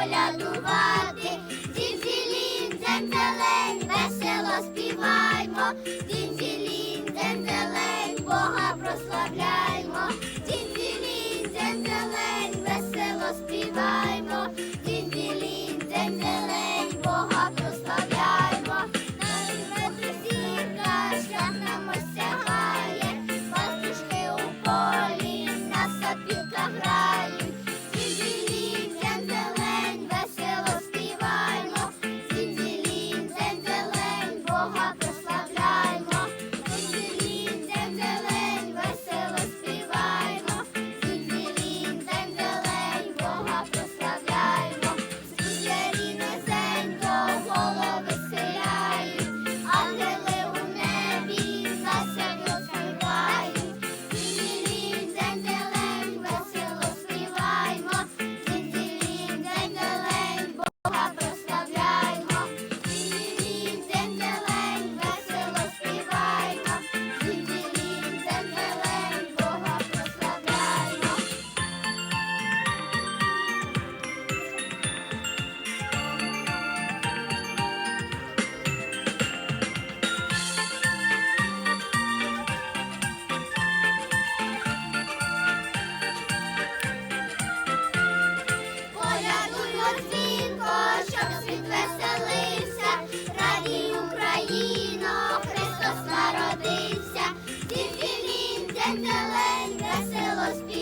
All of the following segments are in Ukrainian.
колядувати, Дінзілін, дзен зелень, весело співаймо, Дінзілін, дзен зелень, Бога прославляй.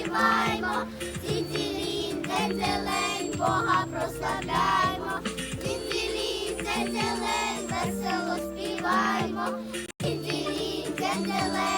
співаймо, цілі де зелень, Бога прославляймо, цілі де зелень, весело співаймо, цілі де зелень.